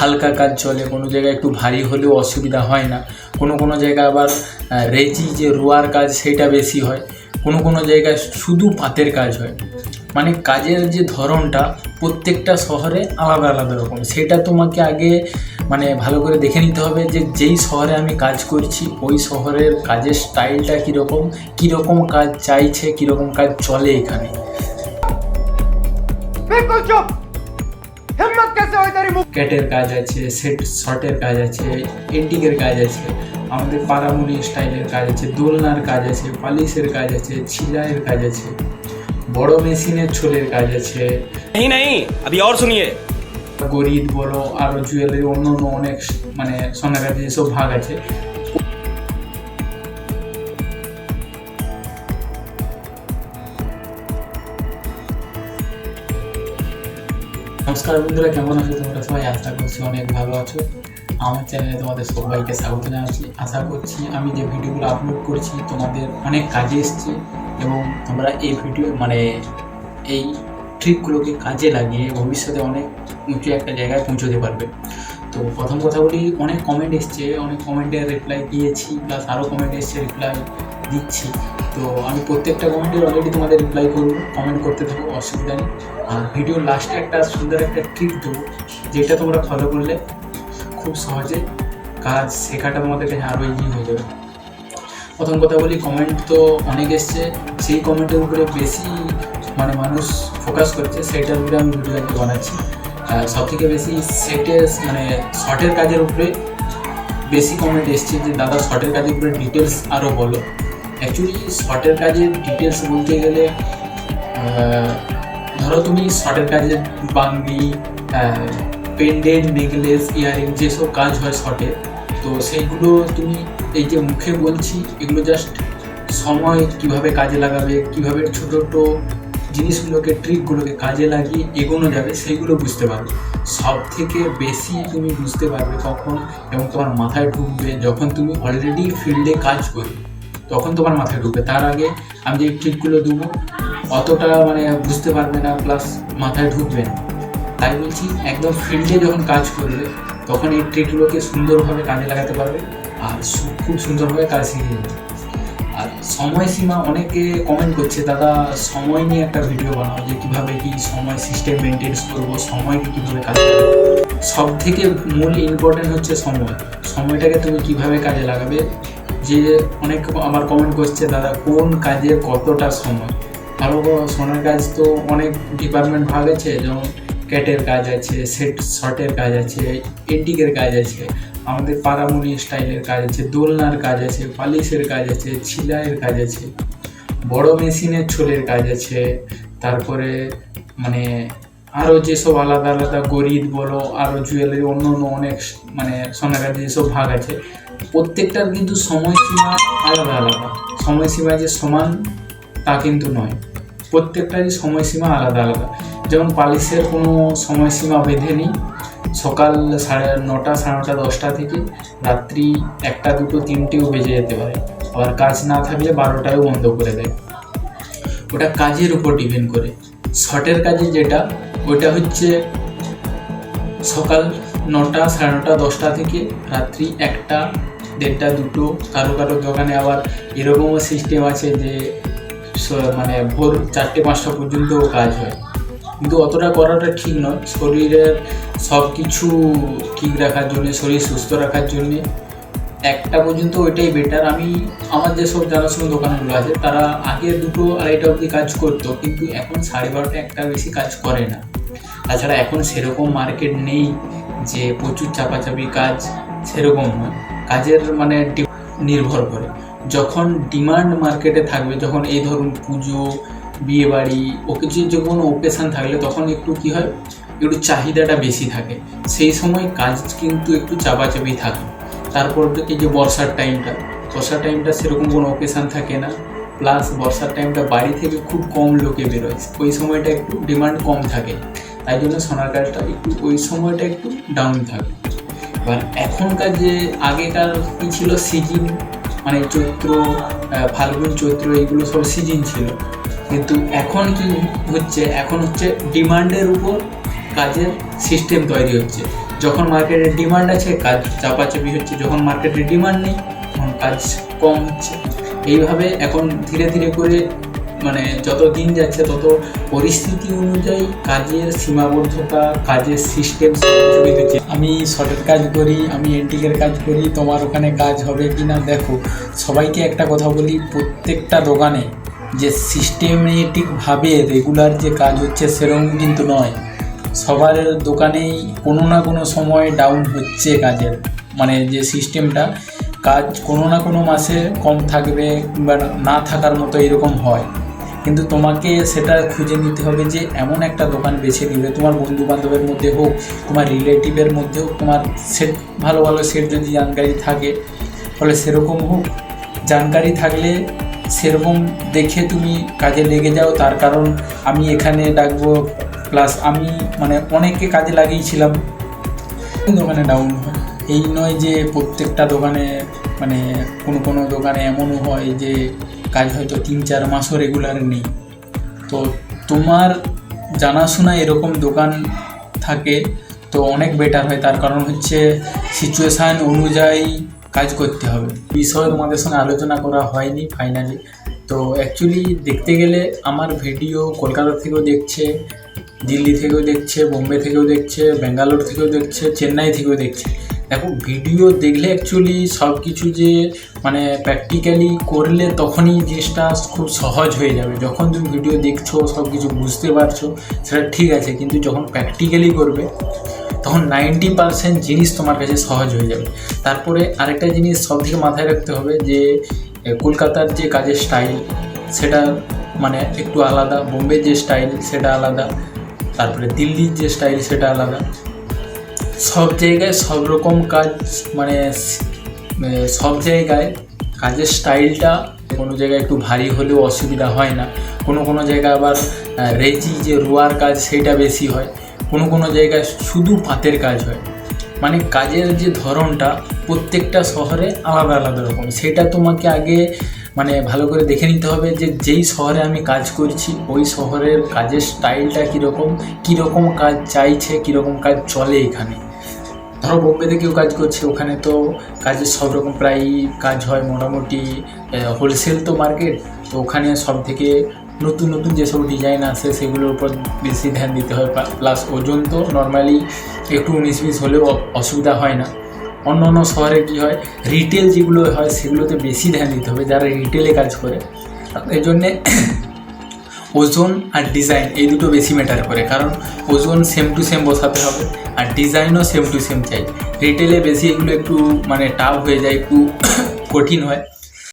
হালকা কাজ চলে, কোনো জায়গায় একটু ভারী হলেও অসুবিধা হয় না। কোনো কোনো জায়গায় আবার রেজি যে রোয়ার কাজ সেটা বেশি হয়। কোনো কোনো জায়গায় শুধু পাতের কাজ হয়। মানে কাজের যে ধরনটা প্রত্যেকটা শহরে আলাদা আলাদা রকম। সেটা তোমাকে আগে মানে ভালো করে দেখে নিতে হবে যে যেই শহরে আমি কাজ করছি, ওই শহরের কাজের স্টাইলটা কীরকম কীরকম কাজ চাইছে, কীরকম কাজ চলে এখানে। ক্যাটের কাজ আছে সেট শর্টের কাজ আছে এন্টিকের কাজ আছে আমাদের পাড়ামুড়ি স্টাইলের কাজ আছে দোলনার কাজ আছে পালিশের কাজ আছে ছিলাইয়ের কাজ আছে বড় মেশিনের ছোলের কাজ আছে नहीं नहीं अभी और सुनिए গরিব বলো আরও জুয়েলারি অন্য অন্য অনেক মানে সোনার কাছে যেসব ভাগ আছে নমস্কার বন্ধুরা, কেমন আছো তোমরা? সবাই আশা করছি অনেক ভালো আছো। আমার চ্যানেলে তোমাদের সবাইকে স্বাগত জানাচ্ছি। আশা করছি আমি যে ভিডিওগুলো আপলোড করছি, তোমাদের অনেক কাজে এসছে এবং তোমরা এই ভিডিও মানে এই ট্রিকগুলোকে কাজে লাগিয়ে ভবিষ্যতে অনেক উঁচু একটা জায়গায় পৌঁছতে পারবে। তো প্রথম কথা বলি, অনেক কমেন্ট এসছে, অনেক কমেন্টের রিপ্লাই দিয়েছি প্লাস আরও কমেন্ট এসছে রিপ্লাই দিচ্ছি। তো আমি প্রত্যেকটা কমেন্টের অলরেডি তোমাদের রিপ্লাই করব কমেন্ট করতে থাকো, অসুবিধা নেই। আর ভিডিওর লাস্টে একটা সুন্দর একটা ট্রিক দেবো, যেটা তোমরা ফলো করলে খুব সহজে কাজ শেখাটা তোমাদের কাছে আরও ইজি হয়ে যাবে। প্রথম কথা বলি কমেন্ট তো অনেক এসছে, সেই কমেন্টের উপরে বেশি মানে মানুষ ফোকাস করছে সেইটার উপরে আমি ভিডিও আজকে বানাচ্ছি। সব থেকে বেশি সেটের মানে শর্টের কাজের উপরে বেশি কমেন্ট এসছে যে, দাদা শর্টের কাজের উপরে ডিটেলস আরও বলো। অ্যাকচুয়ালি শর্টের কাজের ডিটেলস বলতে গেলে ধরো তুমি শর্টের কাজে বাংলি পেন্ডেন্ট নেকলেস ইয়ারিং যেসব কাজ হয় শর্টের তো সেইগুলো তুমি এই যে মুখে বলছি, এগুলো জাস্ট সময় কীভাবে কাজে লাগাবে, কীভাবে ছোটো ছোটো জিনিসগুলোকে ট্রিকগুলোকে কাজে লাগিয়ে এগোনো যাবে, সেইগুলো বুঝতে পারবে। সব থেকে বেশি তুমি বুঝতে পারবে কখন এবং তোমার মাথায় ঢুকবে যখন তুমি অলরেডি ফিল্ডে কাজ করবে। তখন তোমার মাথায় ঢুকবে। তার আগে আমি যে ট্রিকগুলো দেবো, অতটা মানে বুঝতে পারবে না প্লাস মাথায় ঢুকবে না। তাই বলছি, একদম ফিল্ডে যখন কাজ করবে, তখন এই ট্রিকগুলোকে সুন্দরভাবে কাজে লাগাতে পারবে, আর খুব সুন্দরভাবে কাজ শিখে যাবে আর সময়সীমা অনেকে কমেন্ট করছে, দাদা, সময় নিয়ে একটা ভিডিও বানাও যে কীভাবে কি সময় সিস্টেম মেনটেন্স করব, সময়কে কীভাবে কাজে সব থেকে মূল ইম্পর্টেন্ট হচ্ছে সময়। সময়টাকে তুমি কীভাবে কাজে লাগাবে যে অনেক আমার কমেন্ট করছে, দাদা, কোন কাজে কতটা সময়? ভালো সোনার কাজ তো অনেক ডিপার্টমেন্ট ভাগ আছে, যেমন ক্যাটের কাজ আছে সেট শর্টের কাজ আছে এন্টিকের কাজ আছে, আমাদের পাড়ামুড়ি স্টাইলের কাজ আছে, দোলনার কাজ আছে, পালিশের কাজ আছে, ছিলাইয়ের কাজ আছে, বড় মেশিনের ছোলের কাজ আছে, তারপরে মানে আরও যেসব আলাদা আলাদা গরিব বলো আরও জুয়েলারি অন্য অন্য অনেক মানে সোনার কাজে যেসব ভাগ আছে প্রত্যেকটার কিন্তু সময়সীমা আলাদা আলাদা। সময়সীমা যে সমান, তা কিন্তু নয়। প্রত্যেকটারই সময়সীমা আলাদা আলাদা। যেমন পালিশের কোনো সময়সীমা বেঁধে নেই। সকাল সাড়ে নটা সাড়ে নটা, দশটা থেকে রাত্রি একটা, দুটো, তিনটেও বেজে যেতে পারে। আবার কাজ না থাকলে বারোটায়ও বন্ধ করে দেয়। ওটা কাজের উপর ডিপেন্ড করে। শর্টের কাজে যেটা ওইটা হচ্ছে সকাল নটা, সাড়ে নটা, দশটা থেকে রাত্রি একটা, দেড়টা, দুটো, কারও কারও দোকানে আবার এরকমও সিস্টেম আছে যে মানে ভোর চারটে, পাঁচটা পর্যন্ত কাজ হয়। কিন্তু অতটা করাটা ঠিক নয়। শরীরের সব কিছু ঠিক রাখার জন্য, শরীর সুস্থ রাখার জন্যে একটা পর্যন্ত ওইটাই বেটার আমি, আমার যেসব জানাশোনা দোকানগুলো আছে, তারা আগে দুটো আড়াইটা অবধি কাজ করতো, কিন্তু এখন সাড়ে বারোটা একটা বেশি কাজ করে না। তাছাড়া এখন সেরকম মার্কেট নেই। যে প্রচুর চাপাচাপি কাজ সেরকম নয়। কাজের মানে নির্ভর করে। যখন ডিমান্ড মার্কেটে থাকবে, যখন এই ধরুন পুজো বিয়ে বাড়ি ও কিছু যে কোনো ওকেশান থাকলে তখন একটু কি হয়? একটু চাহিদাটা বেশি থাকে। সেই সময় কাজ কিন্তু একটু চাপাচাপি থাকে। তারপর এই যে বর্ষার টাইমটা বর্ষার টাইমটা সেরকম কোনো ওকেশান থাকে না। প্লাস বর্ষার টাইমটা বাড়ি থেকে খুব কম লোকে বেরোয়। ওই সময়টা একটু ডিমান্ড কম থাকে। তাই জন্য সোনার কাজটা একটু ওই সময়টা একটু ডাউন থাকে। এবার এখনকার যে আগেকার কি ছিল সিজন মানে চৈত্র ফাল্গুন, চৈত্র, এইগুলো সব সিজন ছিল। কিন্তু এখন কি হচ্ছে, এখন হচ্ছে ডিমান্ডের উপর কাজের সিস্টেম তৈরি হচ্ছে। যখন মার্কেটের ডিমান্ড আছে, কাজ চাপাচাপি হচ্ছে, যখন মার্কেটে ডিমান্ড নেই, তখন কাজ কম হচ্ছে। এইভাবে এখন ধীরে ধীরে করে মানে যত দিন যাচ্ছে, তত পরিস্থিতি অনুযায়ী কাজের সীমাবদ্ধতা, কাজের সিস্টেম আমি শর্টের কাজ করি, আমি এন্টিকের কাজ করি, তোমার ওখানে কাজ হবে কি না দেখো। সবাইকে একটা কথা বলি, প্রত্যেকটা দোকানে যে সিস্টেমেটিকভাবে রেগুলার যে কাজ হচ্ছে, সেরকম কিন্তু নয়। সবার দোকানেই কোনো না কোনো সময় ডাউন হচ্ছে কাজের। মানে যে সিস্টেমটা কাজ কোনো না কোনো মাসে কম থাকবে, কিংবা না থাকার মতো এরকম হয়। কিন্তু তোমাকে সেটা খুঁজে নিতে হবে যে এমন একটা দোকান বেছে নিবে তোমার বন্ধু বান্ধবের মধ্যে হোক, তোমার রিলেটিভের মধ্যে হোক, তোমার সেট ভালো ভালো সেট যদি জানকারি থাকে, ফলে সেরকম হোক। জানকারি থাকলে সেরকম দেখে তুমি কাজে লেগে যাও, তার কারণ আমি এখানে ডাকবো প্লাস আমি মানে অনেককে কাজে লাগিয়েছিলাম দোকানে ডাউন হয়। এই নয় যে প্রত্যেকটা দোকানে মানে কোনো কোনো দোকানে এমনও হয় যে কাজ হয়তো তিন, চার মাসও রেগুলার নেই। তো তোমার জানাশোনা এরকম দোকান থাকে, তো অনেক বেটার হয়। তার কারণ হচ্ছে সিচুয়েশান অনুযায়ী কাজ করতে হবে। বিষয় তোমাদের সঙ্গে আলোচনা করা হয়নি ফাইনালি তো অ্যাকচুয়ালি দেখতে গেলে আমার ভিডিও কলকাতা থেকেও দেখছে, দিল্লি থেকেও দেখছে, বোম্বে থেকেও দেখছে, ব্যাঙ্গালোর থেকেও দেখছে, চেন্নাই থেকেও দেখছে। দেখো ভিডিও দেখলে অ্যাকচুয়ালি সব কিছু যে মানে প্র্যাকটিক্যালি করলে তখনই জিনিসটা খুব সহজ হয়ে যাবে। যখন তুমি ভিডিও দেখছ সব কিছু বুঝতে পারছ, সেটা ঠিক আছে, কিন্তু যখন প্র্যাকটিক্যালি করবে, তখন নাইনটি পারসেন্ট জিনিস তোমার কাছে সহজ হয়ে যাবে। তারপরে আরেকটা জিনিস সব থেকে মাথায় রাখতে হবে যে কলকাতার যে কাজের স্টাইল সেটা মানে একটু আলাদা, বোম্বের যে স্টাইল সেটা আলাদা, তারপরে দিল্লির যে স্টাইল সেটা আলাদা। সব জায়গায় সব রকম কাজ মানে সব জায়গায় কাজের স্টাইলটা কোনো জায়গায় একটু ভারী হলেও অসুবিধা হয় না। কোনো কোনো জায়গায় আবার রেজি যে রোয়ার কাজ সেটা বেশি হয়। কোনো কোনো জায়গায় শুধু পাতের কাজ হয়। মানে কাজের যে ধরনটা প্রত্যেকটা শহরে আলাদা আলাদা রকম। সেটা তোমাকে আগে মানে ভালো করে দেখে নিতে হবে যে যেই শহরে আমি কাজ করছি, ওই শহরের কাজের স্টাইলটা কীরকম কীরকম কাজ চাইছে, কীরকম কাজ চলে এখানে। ধরো বোম্বেতে কেউ কাজ করছে, ওখানে তো কাজের সব রকম প্রায় কাজ হয় মোটামুটি হোলসেল তো মার্কেট তো ওখানে সব থেকে নতুন নতুন যেসব ডিজাইন আসে সেগুলোর উপর বেশি ধ্যান দিতে হয় প্লাস ওজন তো নর্মালি একটু উনিশ বিশ হলেও অসুবিধা হয় না। অন্য অন্য শহরে কী হয় রিটেল যেগুলো হয় সেগুলোতে বেশি ধ্যান দিতে হবে, যারা রিটেলে কাজ করে। এই জন্যে ওজন আর ডিজাইন এই দুটো বেশি ম্যাটার করে, কারণ ওজন সেম টু সেম বসাতে হবে। আর ডিজাইনও সেম টু সেম চাই। রিটেলে বেশি এগুলো একটু মানে টাফ হয়ে যায়, একটু কঠিন হয়।